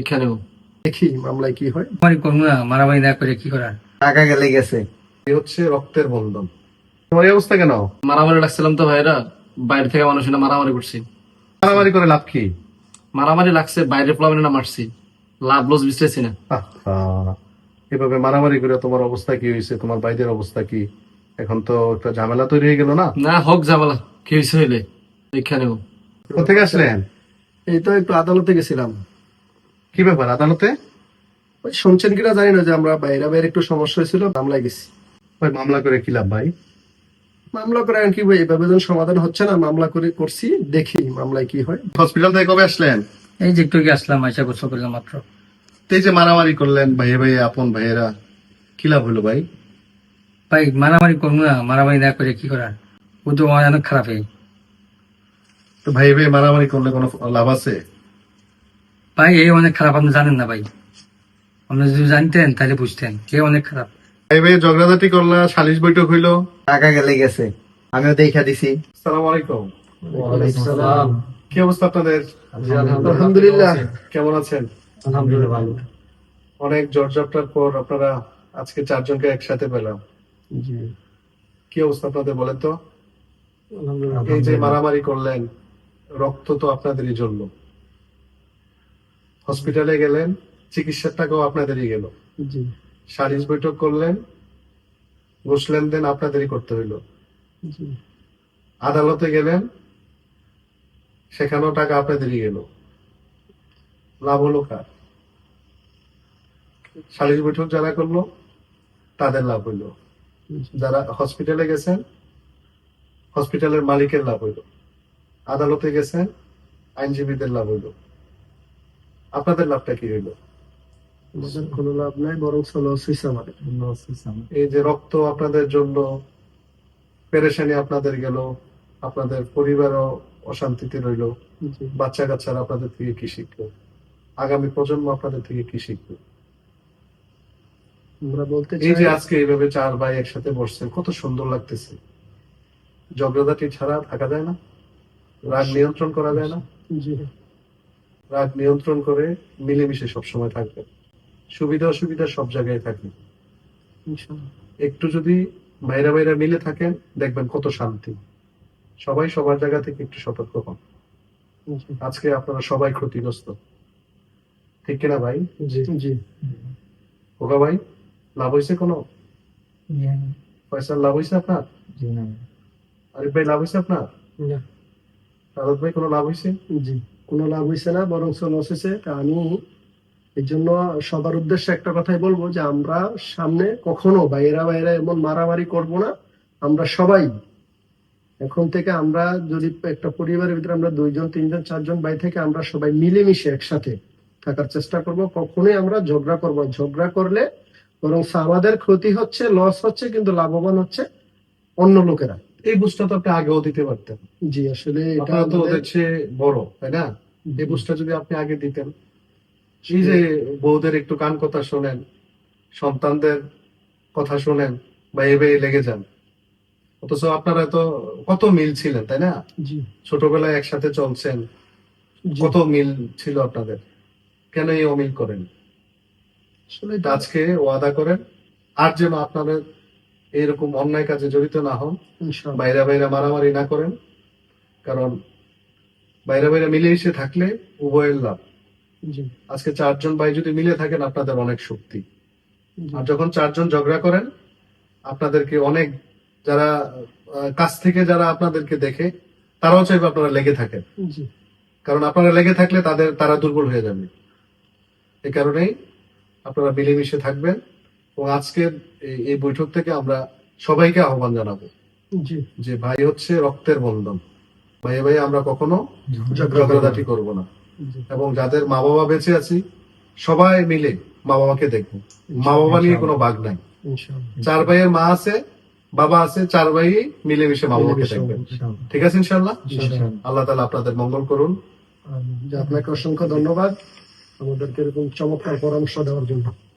এখানেও দেখি মামলায় কি হয়। মারামারি করব না মারামারি না করে কি করার? টাকা গেলে গেছে। এই হচ্ছে রক্তের বন্ধন। তোমার এই অবস্থা কেন? মারামারি লাগছিলাম তো ভাইরা বাইরে থেকে মানুষ না মারামারি করছি। মারামারি করে লাভ কি? মারামারি লাগছে বাইরে প্লাবনে না মারছি। লাভ লস বুঝতেছি না। এভাবে মারামারি করে তোমার অবস্থা কি হয়েছে? তোমার বাইদের অবস্থা কি? এখন তো একটা ঝামেলা তৈরি হয়ে গেল না? না হোক ঝামেলা কি হয়েছে হইলে এখানেও কোথেকে আসলেন? এই তো একটু আদালতে গেছিলাম। কি ব্যাপার আদালতে? ওই শুনছেন কিনা জানি না যে আমরা বাইরে বাইরে একটু সমস্যা হয়েছিল মামলায় গেছি। ভাই মামলা করে কি লাভ ভাই? মামলা করে আর কি ভাই এভাবে যখন সমাধান হচ্ছে না মামলা করে করছি দেখি মামলায় কি হয়। হসপিটাল থেকে কবে আসলেন? এই যে একটু আগে আসলাম আইসা গোসল করলাম মাত্র। তো এই যে মারামারি করলেন ভাইয়ে ভাইয়ে আপন ভাইয়েরা কি লাভ হলো ভাই? ভাই মারামারি করব না মারামারি না করে কি করার? ও তো আমার অনেক খারাপ এই তো ভাই ভাই মারামারি করলে কোনো লাভ আছে? ভাই এই অনেক খারাপ আপনি জানেন না ভাই। আপনি যদি জানতেন তাহলে বুঝতেন কে অনেক খারাপ। ভাই ভাই ঝগড়াঝাটি করলা সালিশ বৈঠক হইল। টাকা গেলে গেছে। আমিও দেখা দিছি। সালাম আলাইকুম। কি অবস্থা আপনাদের? আলহামদুলিল্লাহ। কেমন আছেন? আলহামদুলিল্লাহ অনেক জর্জরটার পর আপনারা আজকে চারজনকে একসাথে পেলাম। কি অবস্থা আপনাদের বলেন তো? এই যে মারামারি করলেন রক্ত তো আপনাদেরই জন্য। হসপিটালে গেলেন চিকিৎসার টাকাও আপনাদেরই গেল। সালিশ বৈঠক করলেন ঘুষ লেনদেন আপনাদেরই করতে হইল। আদালতে গেলেন সেখানেও টাকা আপনাদেরই গেল। লাভ হলো কার? সালিশ বৈঠক যারা করল তাদের লাভ হইল। যারা হসপিটালে গেছেন হসপিটালের মালিকের লাভ হইল। আদালতে গেছেন আইনজীবীদের লাভ হইল। আপনাদের লাভটা কি হইল? আমাদের কোনো লাভ নাই বরং লস হয়েছে আমাদের। এই যে রক্ত আপনাদের জন্য পেরেশানি আপনাদের গেল আপনাদের পরিবারও অশান্তিতে রইল বাচ্চা কাচ্চারা আপনাদের থেকে কি শিখলো আগামী প্রজন্ম আপনাদের থেকে কি শিখবে? আমরা বলতে এই যে আজকে এইভাবে চার ভাই একসাথে বসছেন কত সুন্দর লাগতেছে। ঝগড়াঝাটি ছাড়া থাকা যায় না রাগ নিয়ন্ত্রণ করা যায় না। জি। রাগ নিয়ন্ত্রণ করে মিলেমিশে সবসময় থাকবেন সুবিধা অসুবিধা সব জায়গায় থাকে ইনশাআল্লাহ। একটু যদি বাইরা বাইরা মিলে থাকেন দেখবেন কত শান্তি। সবাই সবার জায়গা থেকে একটু সতর্ক হন। আজকে আপনারা সবাই ক্ষতিগ্রস্ত। ঠিক কিনা ভাই? জি। ওকা ভাই লাভ হয়েছে কোনো? পয়সার লাভ হয়েছে আপনার? আরিফ ভাই লাভ হয়েছে আপনার? না। রাজত ভাই কোনো লাভ হয়েছে জি। কোনো লাভ হয়েছে না বরং লস হয়েছে তা আমি এই জন্য সবার উদ্দেশ্যে একটা কথাই বলব যে, আমরা সামনে কখনো বাইরা বাইরা এমন মারামারি করব না। আমরা সবাই, এখন থেকে আমরা যদি একটা পরিবারের ভিতরে আমরা দুইজন, তিনজন, চারজন বাই থেকে আমরা সবাই মিলেমিশে একসাথে থাকার চেষ্টা করব। কখনোই আমরা ঝগড়া করব ঝগড়া করলে বরং আমাদের ক্ষতি হচ্ছে লস হচ্ছে, কিন্তু লাভবান হচ্ছে অন্য লোকেরা। এই বুঝটা তো আপনি আগেও দিতে পারতেন। জি আসলে এটা তো চেয়ে বড় তাই না? এই বুঝটা যদি আপনি আগে দিতেন। এই যে বউদের একটু কান কথা শোনেন সন্তানদের কথা শোনেন বা এবে লেগে যান। অথচ আপনারা তো কত মিল ছিলেন তাই না? ছোটবেলায় একসাথে চলছেন কত মিল ছিল আপনাদের? কেন এই অমিল করেন? আজকে ওয়াদা করেন আর যেন আপনাদের এইরকম অন্যায় কাজে জড়িত না হন। বাইরে বাইরে মারামারি না করেন। কারণ বাইরে বাইরে মিলেমিশে থাকলে উভয়ের লাভ। আজকে চারজন ভাই যদি মিলে থাকেন আপনাদের অনেক শক্তি। আর যখন চারজন ঝগড়া করেন আপনাদেরকে অনেক যারা কাছ থেকে যারা আপনাদেরকে দেখে তারাও চাইবে আপনারা লেগে থাকেন। কারণ আপনারা লেগে থাকলে তাদের তারা দুর্বল হয়ে যাবে। এই কারণেই আপনারা মিলেমিশে থাকবেন। এবং আজকের এই- বৈঠক থেকে আমরা সবাইকে আহ্বান জানাব যে ভাই হচ্ছে রক্তের বন্ধন। ভাই ভাই আমরা কখনো ঝগড়াঝাটি করব না। এবং যাদের মা বাবা বেঁচে আছি সবাই মিলে মা বাবাকে দেখব। মা বাবা নিয়ে কোনো ভাগ নাই। চার ভাইয়ের মা আছে বাবা আছে চার ভাই মিলেমিশে মা বাবাকে দেখবেন। ঠিক আছে ইনশাল্লাহ? ইনশাআল্লাহ। আল্লাহ তালা আপনাদের মঙ্গল করুন। আপনাকে অসংখ্য ধন্যবাদ। আমাদেরকে এরকম চমৎকার পরামর্শ দেওয়ার জন্য।